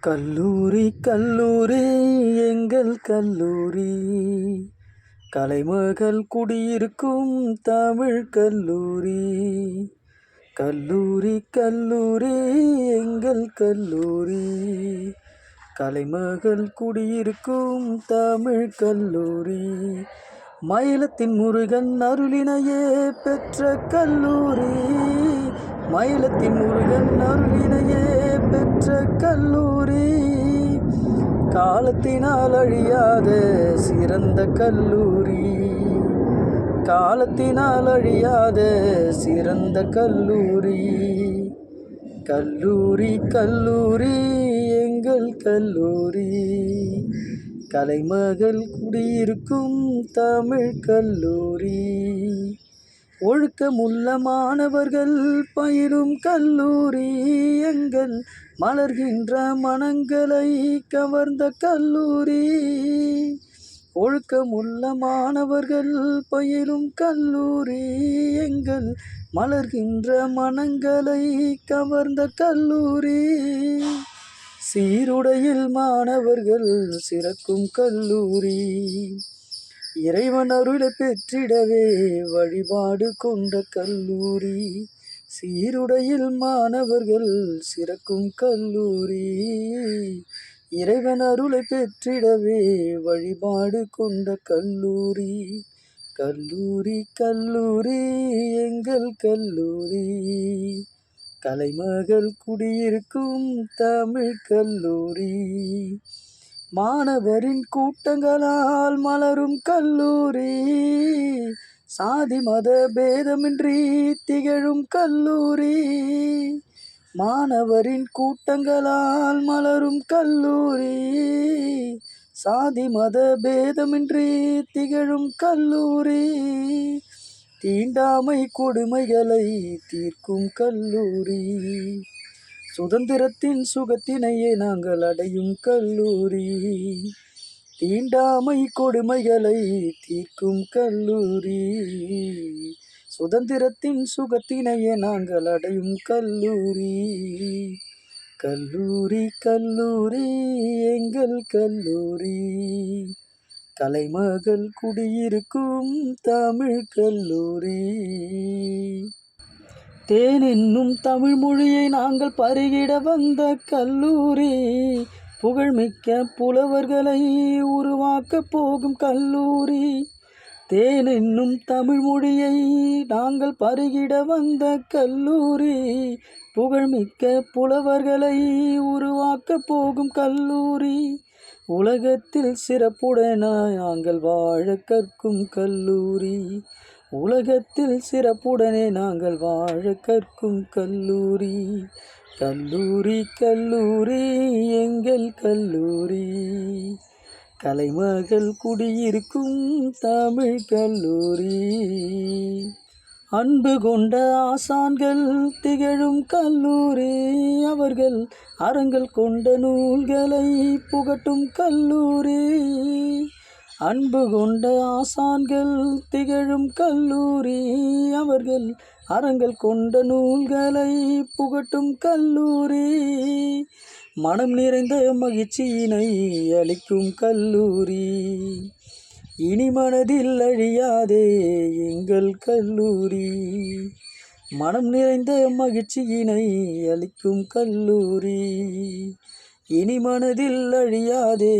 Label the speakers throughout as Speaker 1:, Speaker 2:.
Speaker 1: கல்லூரி கல்லூரி எங்கள் கல்லூரி. கலைமகள் குடியிருக்கும் தமிழ் கல்லூரி. கல்லூரி கல்லூரி எங்கள் கல்லூரி. கலைமகள் குடியிருக்கும் தமிழ் கல்லூரி. மயிலத்தின் முருகன் அருளினையே பெற்ற கல்லூரி. மயிலத்தின் முருகன் அருளினையே பெற்ற கல்லூரி. காலத்தினால் அழியாத சிறந்த கல்லூரி. காலத்தினால் அழியாத சிறந்த கல்லூரி. கல்லூரி கல்லூரி எங்கள் கல்லூரி. கலைமகள் குடியிருக்கும் தமிழ் கல்லூரி. ஒழுக்கமுள்ள மாணவர்கள் பயிலும் கல்லூரி எங்கள் மலர்கின்ற மனங்களை கவர்ந்த கல்லூரி. ஒழுக்கமுள்ள மாணவர்கள் பயிலும் கல்லூரி எங்கள் மலர்கின்ற மனங்களை கவர்ந்த கல்லூரி. சீருடையில் மாணவர்கள் சிறக்கும் கல்லூரி. இறைவன் அருளை பெற்றிடவே வழிபாடு கொண்ட கல்லூரி. சீருடையில் மாணவர்கள் சிறக்கும் கல்லூரி. இறைவன் அருளை பெற்றிடவே வழிபாடு கொண்ட கல்லூரி. கல்லூரி கல்லூரி எங்கள் கல்லூரி. கலைமகள் குடியிருக்கும் தமிழ் கல்லூரி. மாணவரின் கூட்டங்களால் மலரும் கல்லூரி. சாதி மத பேதமின்றி திகழும் கல்லூரி. மாணவரின் கூட்டங்களால் மலரும் கல்லூரி. சாதி மத பேதமின்றி திகழும் கல்லூரி. தீண்டாமை கொடுமைகளை தீர்க்கும் கல்லூரி. சுதந்திரத்தின் சுகத்தினையே நாங்கள் அடையும் கல்லூரி. தீண்டாமை கொடுமைகளை தீர்க்கும் கல்லூரி. சுதந்திரத்தின் சுகத்தினையே நாங்கள் அடையும் கல்லூரி. கல்லூரி கல்லூரி எங்கள் கல்லூரி. கலைமகள் குடியிருக்கும் தமிழ் கல்லூரி. தேன் என்னும் தமிழ் மொழியை நாங்கள் பருகிட வந்த கல்லூரி. புகழ்மிக்க புலவர்களை உருவாக்க போகும் கல்லூரி. தேன் என்னும் தமிழ் மொழியை நாங்கள் பருகிட வந்த கல்லூரி. புகழ்மிக்க புலவர்களை உருவாக்க போகும் கல்லூரி. உலகத்தில் சிறப்புடன் நாங்கள் வாழ கற்கும் கல்லூரி. உலகத்தில் சிறப்புடனே நாங்கள் வாழ கற்கும் கல்லூரி. கல்லூரி கல்லூரி எங்கள் கல்லூரி. கலைமகள் குடியிருக்கும் தமிழ் கல்லூரி. அன்பு கொண்ட ஆசான்கள் திகழும் கல்லூரி. அவர்கள் அறங்கள் கொண்ட நூல்களை புகட்டும் கல்லூரி. அன்பு கொண்ட ஆசான்கள் திகழும் கல்லூரி அவர்கள் அறங்கள் கொண்ட நூல்களை புகட்டும் கல்லூரி. மனம் நிறைந்த மகிழ்ச்சியினை அளிக்கும் கல்லூரி. இனி மனதில் அழியாதே எங்கள் கல்லூரி. மனம் நிறைந்த மகிழ்ச்சியினை அளிக்கும் கல்லூரி. இனி மனதில் அழியாதே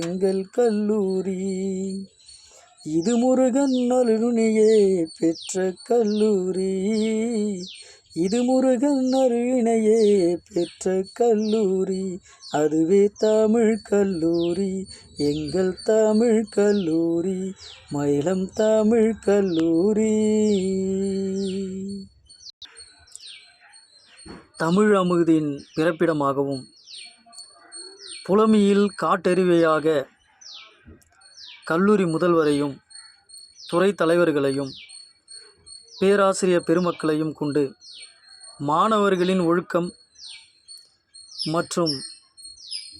Speaker 1: எங்கள் கல்லூரி. இது முருகன் அருணியே பெற்ற கல்லூரி. இது முருகன் அருணையே பெற்ற கல்லூரி. அதுவே தமிழ் கல்லூரி எங்கள் தமிழ் கல்லூரி மயிலம் தமிழ் கல்லூரி. தமிழ் அமுதின் பிறப்பிடமாகவும் புலமியில் காட்டெறிவையாக கல்லூரி முதல்வரையும் துறை தலைவர்களையும் பேராசிரியர் பெருமக்களையும் கொண்டு மாணவர்களின் ஒழுக்கம் மற்றும்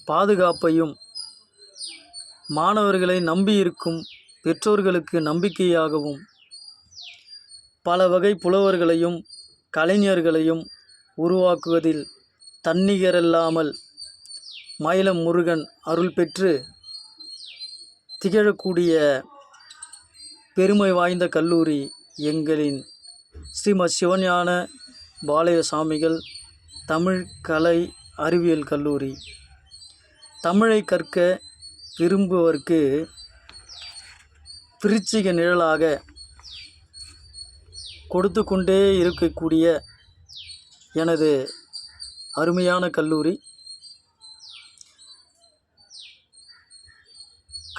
Speaker 1: பாதுகாப்பையும் மாணவர்களை நம்பியிருக்கும் பெற்றோர்களுக்கு நம்பிக்கையாகவும் பல வகை புலவர்களையும் கலைஞர்களையும் உருவாக்குவதில் தன்னிகரல்லாமல் மயிலம் முருகன் அருள் பெற்று திகழக்கூடிய பெருமை வாய்ந்த கல்லூரி எங்களின் ஸ்ரீமத் சிவஞான பாளைய சாமிகள் தமிழ் கலை அறிவியல் கல்லூரி. தமிழை கற்க விரும்புவர்க்கு விருச்சிக நிழலாக கொடுத்து கொண்டே இருக்கக்கூடிய எனது அருமையான கல்லூரி.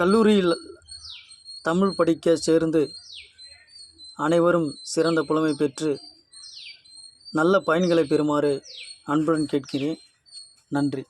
Speaker 1: கல்லூரியில் தமிழ் படிக்க சேர்ந்து அனைவரும் சிறந்த புலமை பெற்று நல்ல பயன்களை பெறுமாறு அன்புடன் கேட்கிறேன். நன்றி.